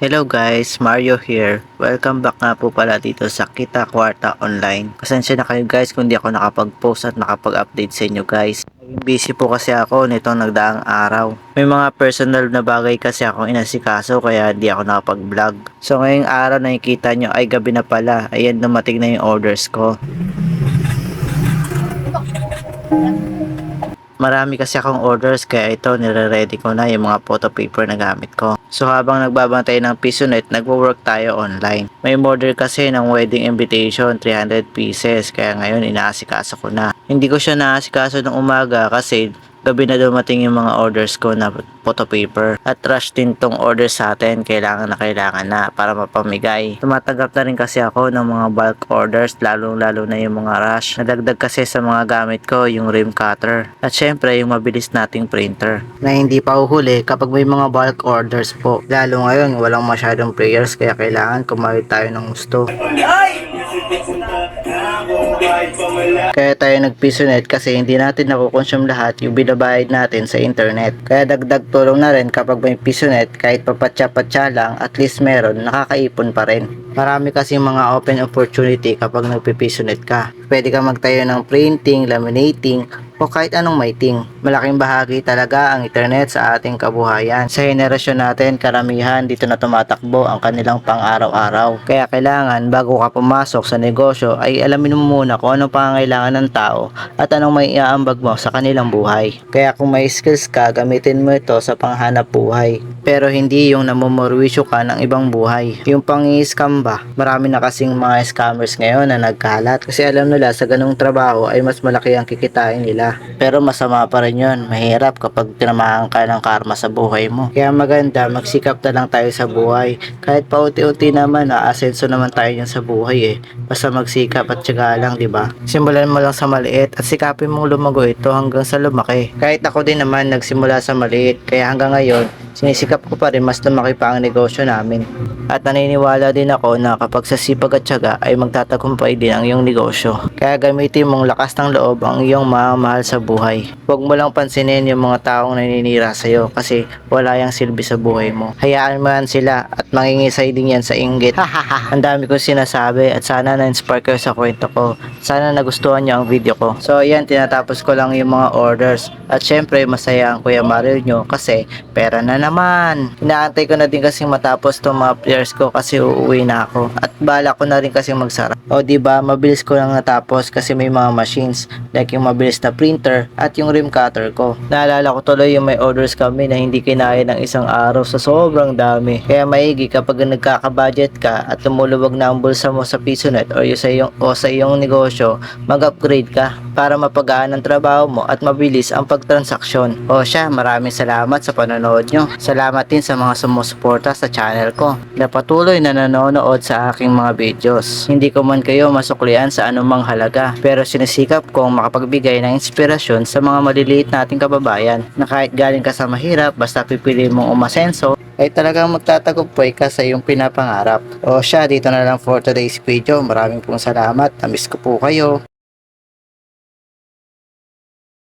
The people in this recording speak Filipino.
Hello guys, Mario here. Welcome back nga po pala dito sa Kita Kwarta Online. Pasensya na kayo guys kung di ako nakapag-post at nakapag-update sa inyo guys. Busy po kasi ako nitong nagdaang araw. May mga personal na bagay kasi ako inasikaso kaya di ako nakapag-vlog. So ngayong araw nakikita nyo ay gabi na pala. Ayan dumating na yung orders ko. Marami kasi akong orders kaya ito nire-ready ko na yung mga photo paper na gamit ko. So habang nagbabantay ng Pisonet, nagwo-work tayo online. May order kasi ng wedding invitation, 300 pieces. Kaya ngayon inaasikaso ko na. Hindi ko siya naasikaso ng umaga kasi gabi na dumating yung mga orders ko na photo paper. At rush din tong order sa atin, kailangan na kailangan na para mapamigay. Tumatanggap na rin kasi ako ng mga bulk orders, lalong lalo na yung mga rush. Nadagdag kasi sa mga gamit ko yung rim cutter. At syempre yung mabilis nating printer. Na hindi pa uhuli kapag may mga bulk orders po. Lalo ngayon, walang masyadong prayers kaya kailangan kumawit tayo ng gusto. Kaya tayo nagpisonet kasi hindi natin nakukonsume lahat yung binabayad natin sa internet. Kaya dagdag tulong na rin kapag may pisonet kahit papatsa-patsa lang at least meron nakakaipon pa rin. Marami kasi mga open opportunity kapag nagpipisonet ka. Pwede ka magtayo ng printing, laminating, o kahit anong maiting. Malaking bahagi talaga ang internet sa ating kabuhayan. Sa henerasyon natin, karamihan dito na tumatakbo ang kanilang pang-araw-araw. Kaya kailangan bago ka pumasok sa negosyo ay alamin mo muna kung anong pangangailangan ng tao at anong may iaambag mo sa kanilang buhay. Kaya kung may skills ka, gamitin mo ito sa panghanap buhay. Pero hindi yung namumurwisyo ka ng ibang buhay. Yung pang-scam ba? Marami na kasing mga scammers ngayon na nagkalat kasi alam nila sa ganung trabaho ay mas malaki ang kikitain nila. Pero masama pa rin yun. Mahirap kapag tinamahan ka ng karma sa buhay mo. Kaya maganda, magsikap na lang tayo sa buhay. Kahit paunti-unti naman, aasenso naman tayo yan sa buhay eh. Basta magsikap at tiyaga lang, di ba? Simulan mo lang sa maliit at sikapin mong lumago ito hanggang sa lumaki. Kahit ako din naman nagsimula sa maliit, kaya hanggang ngayon, sinisikap ko pa rin mas lumaki pa ang negosyo namin. At naniniwala din ako na kapag sa sipag at tiyaga ay magtatagumpay din ang iyong negosyo. Kaya gamitin mong lakas ng loob ang iyong mamahal sa buhay. Huwag mo lang pansinin yung mga taong naninira sa'yo kasi wala yung silbi sa buhay mo. Hayaan mo yan sila at mangingisay din yan sa inggit. ang dami kong sinasabi at sana na-inspire kayo sa kwento ko. Sana nagustuhan nyo ang video ko. So ayan, tinatapos ko lang yung mga orders. At syempre, masaya ang Kuya Mario nyo kasi pera na naman. Inaantay ko na din kasing matapos tong mga players ko kasi uuwi na ako. At bala ko na rin kasing magsara. O di ba mabilis ko lang natapos kasi may mga machines like yung mabilis na printer at yung rim cutter ko. Naalala ko tuloy yung may orders kami na hindi kinaya ng isang araw sa sobrang dami. Kaya maigi kapag nagkaka-budget ka at tumuluwag na ang bulsa mo sa PisoNet o, sa iyong, o sa iyong negosyo, mag-upgrade ka para mapagaan ang trabaho mo at mabilis ang pagtransaksyon. O siya, maraming salamat sa panonood nyo. Salamat din sa mga sumusuporta sa channel ko na patuloy na nanonood sa aking mga videos. Hindi ko man kayo masuklian sa anumang halaga pero sinisikap kong makapagbigay ng inspirasyon sa mga maliliit nating kababayan na kahit galing ka sa mahirap basta pipili mong umasenso ay talagang magtatagumpay ka sa iyong pinapangarap. O siya, dito na lang for today's video. Maraming pong salamat. Namiss ko po kayo.